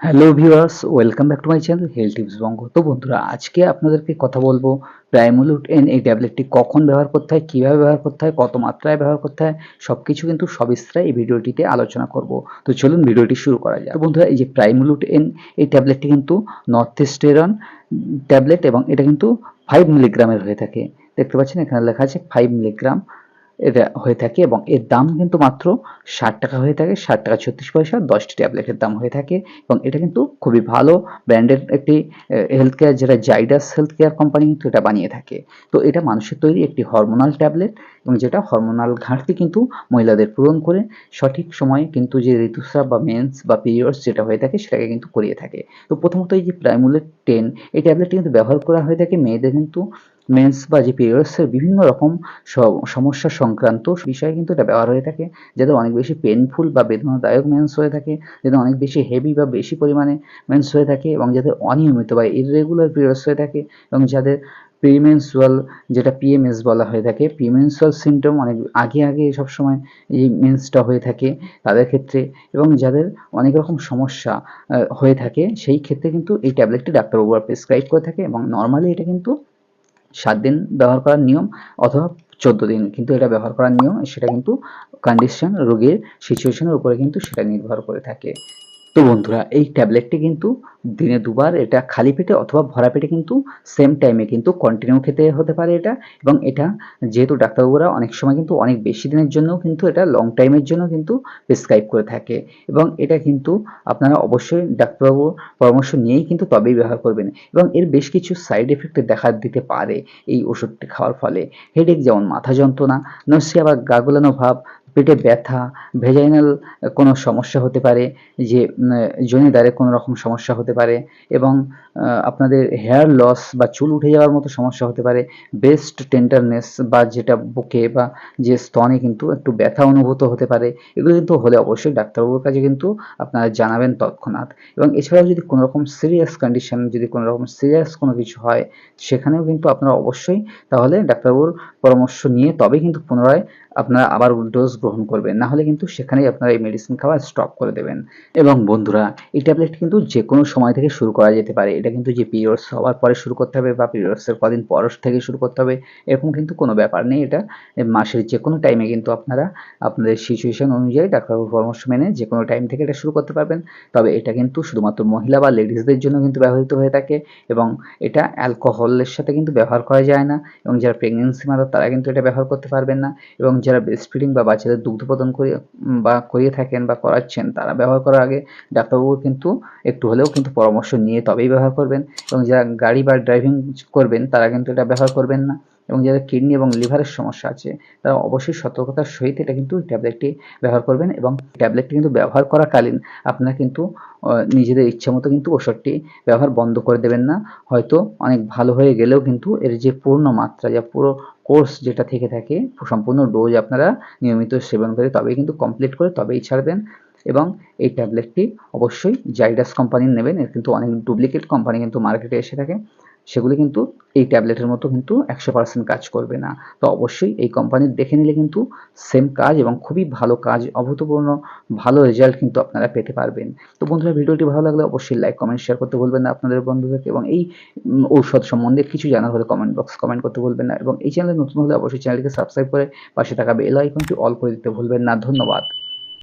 Hello viewers, welcome back to my channel health tips Banga. তো বন্ধুরা, আজকে আপনাদেরকে কথা বলব প্রাইমোলুট এন এই ট্যাবলেটটি কখন ব্যবহার করতে হয়, কীভাবে ব্যবহার করতে হয়, কত মাত্রায় ব্যবহার করতে হয় সব কিছু কিন্তু সবিস্তারে এই ভিডিওটিতে আলোচনা করব। তো চলুন ভিডিওটি শুরু করা যায় বন্ধুরা, এই যে প্রাইমোলুট এন এই ট্যাবলেটটি কিন্তু নর্থেস্টেরন ট্যাবলেট এবং এটা কিন্তু ফাইভ মিলিগ্রামের হয়ে থাকে। দেখতে পাচ্ছেন, এখানে লেখা আছে ফাইভ মিলিগ্রাম এটা হয়ে থাকে এবং এর দাম কিন্তু মাত্র ষাট টাকা হয়ে থাকে, ষাট টাকা ছত্রিশ পয়সা, দশটি ট্যাবলেটের দাম হয়ে থাকে এবং এটা কিন্তু খুবই ভালো ব্র্যান্ডের একটি হেলথ কেয়ার যেটা জাইডাস হেলথ কেয়ার কোম্পানি কিন্তু এটা বানিয়ে থাকে। তো এটা মানুষের তৈরি একটি হরমোনাল ট্যাবলেট এবং যেটা হরমোনাল ঘাটতি কিন্তু মহিলাদের পূরণ করে, সঠিক সময়ে কিন্তু যে ঋতুস্রাব বা মেন্স বা পিরিয়ডস যেটা হয়ে থাকে সেটাকে কিন্তু করিয়ে থাকে। তো প্রথমত এই যে প্রাইমুলেট টেন এই ট্যাবলেটটি কিন্তু ব্যবহার করা হয়ে থাকে মেয়েদের কিন্তু মেন্স বা যে পিরিয়ডসের বিভিন্ন রকম সমস্যা সংক্রান্ত বিষয়ে কিন্তু এটা ব্যবহার হয়ে থাকে, যাদের অনেক বেশি পেনফুল বা বেদনাদায়ক মেন্স হয়ে থাকে, যাদের অনেক বেশি হেভি বা বেশি পরিমাণে মেন্স হয়ে থাকে এবং যাদের অনিয়মিত বা ইররেগুলার পিরিয়ডস হয়ে থাকে এবং যাদের প্রিমেন্সুয়াল যেটা পিএমএস বলা হয়ে থাকে প্রিমেন্সুয়াল সিমটম অনেক আগে আগে সবসময় এই মেন্সটা হয়ে থাকে তাদের ক্ষেত্রে এবং যাদের অনেক রকম সমস্যা হয়ে থাকে সেই ক্ষেত্রে কিন্তু এই ট্যাবলেটটি ডাক্তারবাবুরা প্রেসক্রাইব করে থাকে এবং নর্মালি এটা কিন্তু সাত দিন ব্যবহার করার নিয়ম অথবা চোদ্দ দিন কিন্তু এটা ব্যবহার করার নিয়ম, সেটা কিন্তু কন্ডিশন রোগের সিচুয়েশনের উপরে কিন্তু সেটা নির্ভর করে থাকে। তো বন্ধুরা, এই ট্যাবলেটটি কিন্তু দিনে দুবার এটা খালি পেটে অথবা ভরা পেটে কিন্তু সেম টাইমে কিন্তু কন্টিনিউ খেতে হতে পারে এটা। এবং এটা যেহেতু ডাক্তারবাবুরা অনেক সময় কিন্তু অনেক বেশি দিনের জন্য কিন্তু এটা লং টাইমের জন্য কিন্তু প্রেসক্রাইব করে থাকে। এবং এটা কিন্তু আপনারা অবশ্যই ডাক্তারবাবুর পরামর্শ নিয়েই কিন্তু তবেই ব্যবহার করবেন। এবং এর বেশ কিছু সাইড এফেক্ট দেখা দিতে পারে এই ওষুধটি খাওয়ার ফলে। হেডেক যেমন মাথা যন্ত্রণা নসিয়া বা গাগুলানো ভাব পেটে ব্যথা ভেজাইনাল কোনো সমস্যা হতে পারে, যে জনিদারে কোনো রকম সমস্যা হতে পারে এবং আপনাদের হেয়ার লস বা চুল উঠে যাওয়ার মতো সমস্যা হতে পারে। বেস্ট টেন্ডারনেস বা যেটা বুকে বা যে স্তনে কিন্তু একটু ব্যথা অনুভূত হতে পারে। এগুলো কিন্তু হলে অবশ্যই ডাক্তারবাবুর কাছে কিন্তু আপনারা জানাবেন তৎক্ষণাৎ। এবং এছাড়াও যদি কোনো রকম সিরিয়াস কন্ডিশন যদি কোনো রকম সিরিয়াস কোনো কিছু হয়, সেখানেও কিন্তু আপনারা অবশ্যই তাহলে ডাক্তারবাবুর পরামর্শ নিয়ে তবে কিন্তু পুনরায় আপনারা আবার ডোজ গ্রহণ করবেন। না হলে কিন্তু সেখানেই আপনারা এই মেডিসিন খাওয়া স্টপ করে দেবেন। এবং বন্ধুরা, এই ট্যাবলেট কিন্তু যে কোনো সময় থেকে শুরু করা যেতে পারে। এটা কিন্তু যে পিরিয়ডস হওয়ার পরে শুরু করতে হবে বা পিরিয়ডসের কদিন পর থেকে শুরু করতে হবে, এরকম কিন্তু কোনো ব্যাপার নেই। এটা মাসের যে কোনো টাইমে কিন্তু আপনারা আপনাদের সিচুয়েশন অনুযায়ী ডাক্তারবাবুর পরামর্শ মেনে যে কোনো টাইম থেকে এটা শুরু করতে পারবেন। তবে এটা কিন্তু শুধুমাত্র মহিলা বা লেডিসদের জন্য কিন্তু ব্যবহৃত হয়ে থাকে এবং এটা অ্যালকোহলের সাথে কিন্তু ব্যবহার করা যায় না এবং যারা প্রেগনেন্সি মাদার তারা কিন্তু এটা ব্যবহার করতে পারবেন না এবং যারা ব্রেস্ট ফিডিং বা বাচ্চাদের দুগ্ধ প্রদান করে বা করিয়ে থাকেন বা করাচ্ছেন তারা ব্যবহার করার আগে ডাক্তারবাবু কিন্তু একটু হলেও কিন্তু পরামর্শ নিয়ে তবেই ব্যবহার করবেন এবং যারা গাড়ি বা ড্রাইভিং করবেন তারা কিন্তু এটা ব্যবহার করবেন না এবং যাদের কিডনি এবং লিভারের সমস্যা আছে, তারা অবশ্যই সতর্কতার সহিত এটা কিন্তু ট্যাবলেটটি ব্যবহার করবেন এবং ট্যাবলেটটি কিন্তু ব্যবহার করাকালীন আপনারা কিন্তু নিজেদের ইচ্ছা মতো কিন্তু ওষুধটি ব্যবহার বন্ধ করে দেবেন না। হয়তো অনেক ভালো হয়ে গেলেও কিন্তু এর যে পূর্ণ মাত্রা যা পুরো কোর্স যেটা থেকে থাকে, সম্পূর্ণ ডোজ আপনারা নিয়মিত সেবন করে তবেই কিন্তু কমপ্লিট করে তবেই ছাড়বেন। এবং এই ট্যাবলেটটি অবশ্যই জাইডাস কোম্পানির নেবেন। এর কিন্তু অনেক ডুপ্লিকেট কোম্পানি কিন্তু মার্কেটে এসে থাকে। সেগুলি কিন্তু এই ট্যাবলেটের মতো কিন্তু একশো পার্সেন্ট কাজ করবে না। তো অবশ্যই এই কোম্পানির দেখে নিলে কিন্তু সেম কাজ এবং খুবই ভালো কাজ, অভূতপূর্ণ ভালো রেজাল্ট কিন্তু আপনারা পেতে পারবেন। তো বন্ধুরা, ভিডিওটি ভালো লাগলে অবশ্যই লাইক কমেন্ট শেয়ার করতে ভুলবেন না আপনাদের বন্ধুদেরকে এবং এই ঔষধ সম্বন্ধে কিছু জানার হলে কমেন্ট বক্স কমেন্ট করতে ভুলবেন না। এবং এই চ্যানেলে নতুন হলে অবশ্যই চ্যানেলটিকে সাবস্ক্রাইব করে পাশে থাকা বেল আইকনটি অল করে দিতে ভুলবেন না। ধন্যবাদ।